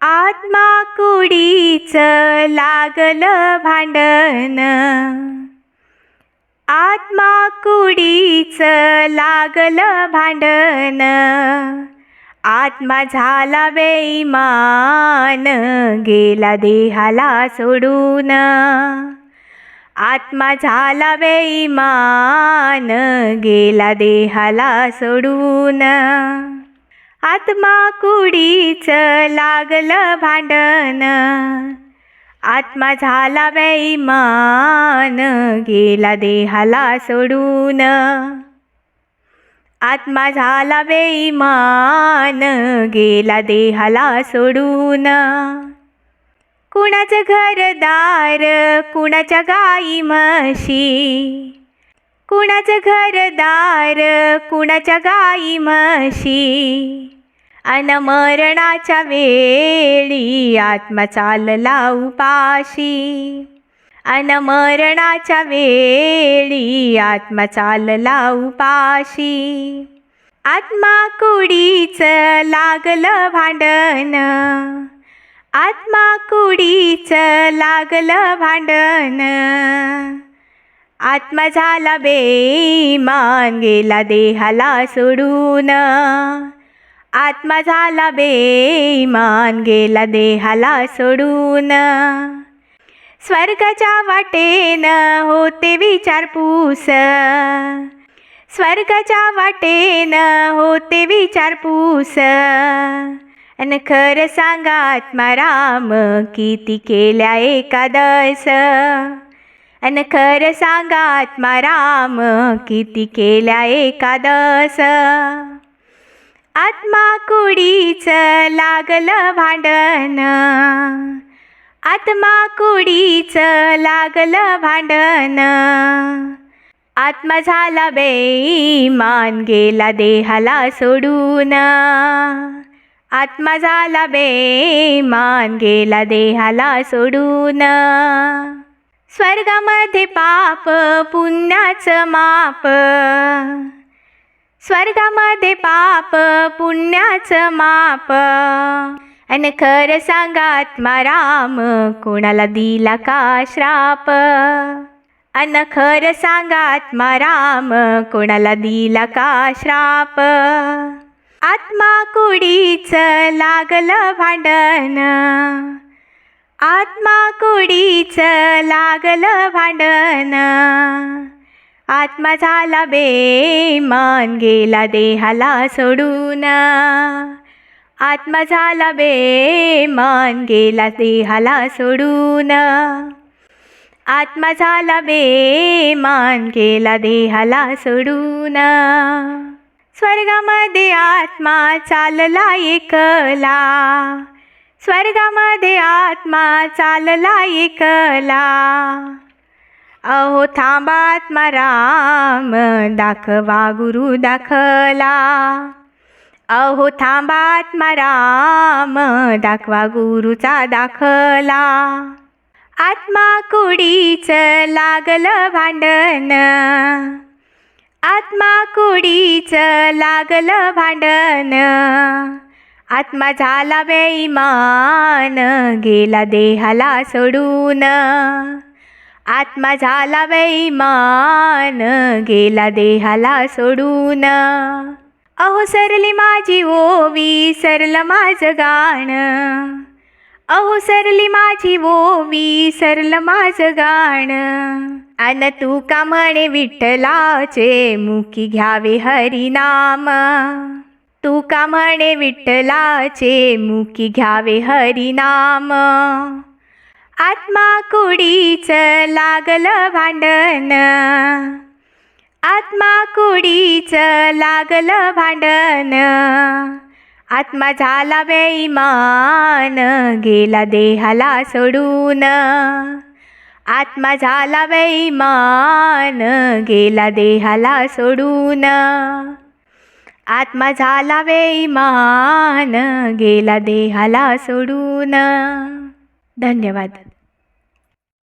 आत्मा कुडीच लागलं भांडण. आत्मा कुडीच लागलं भांडण. आत्मा झाला बेईमान गेला देहाला सोडून. आत्मा झाला बेईमान गेला देहाला सोडून. आत्मा कुडीच लागलं भांडण. आत्मा झाला बेईमान गेला देहाला सोडून. आत्मा झाला बेईमान गेला देहाला सोडून. कुणाचं घरदार कुणाच्या गाई म्हशी? कुणाचं घरदार कुणाच्या गाई म्हशी? अन मरणाच्या वेळी आत्मा चालला उपाशी. अन मरणाच्या वेळी आत्मा चालला उपाशी. आत्मा कुडीच लागलं भांडण. आत्मा कुडीच लागलं भांडण. आत्मा झाला बेमान गेला देहाला सोडून. आत्मा झाला बेमान गेला देहाला सोडून. स्वर्गाच्या वाटेन होते विचारपूस स्वर्गाच्या वाटेन होते विचारपूस अन खरं सांगा आत्माराम किती केल्या एकादश अन खरं सांगा आत्माराम किती केल्या एकादस. आत्मा कुडीच लागलं भांडण. आत्मा कुडीच लागलं भांडण. आत्मा झाला बेईमान गेला देहाला सोडून. आत्मा झाला बेईमान गेला देहाला सोडून. स्वर्गामध्ये पाप पुण्याचं माप. स्वर्गामध्ये पाप पुण्याचं माप. अन खरं सांगा आत्माराम कोणाला दिला का श्राप? अन खरं सांगा आत्माराम कोणाला दिला का श्राप? आत्मा कुडीच लागलं भांडण. आत्मा कुडीच लागलं भांडण. आत्मा झाला बेमान गेला देहाला सोडून. आत्मा झाला बेमान गेला देहाला सोडून. आत्मा झाला बेमान गेला देहाला सोडून. स्वर्गामध्ये आत्मा चालला एकला. स्वर्गामध्ये आत्मा चालला एकला. अहो थांबा आत्मा राम दाखवा गुरु दाखला. अहो थांबा आत्मा राम दाखवा गुरुचा दाखला. आत्मा कुडीच लागलं भांडण. आत्मा कुडीच लागलं भांडण. आत्मा झाला बेईमान गेला देहाला सोडून. आत्मा झाला बेईमान गेला देहाला सोडून. अहो सरली माझी ओवी सरलं माझं गाणं. अहो सरली माझी ओवी सरलं माझं गाणं. अन तू का म्हणे विठ्ठलाचे मुखी घ्यावे हरिनाम? तू का म्हणे विठ्ठलाचे मुखी घ्यावे हरिनाम? आत्मा कुडीच लागलं भांडण. आत्मा कुडीच लागलं भांडण. आत्मा झाला बेईमान गेला देहाला सोडून. आत्मा झाला बेईमान गेला देहाला सोडून. आत्मा झाला बेईमान गेला देहाला सोडून. धन्यवाद.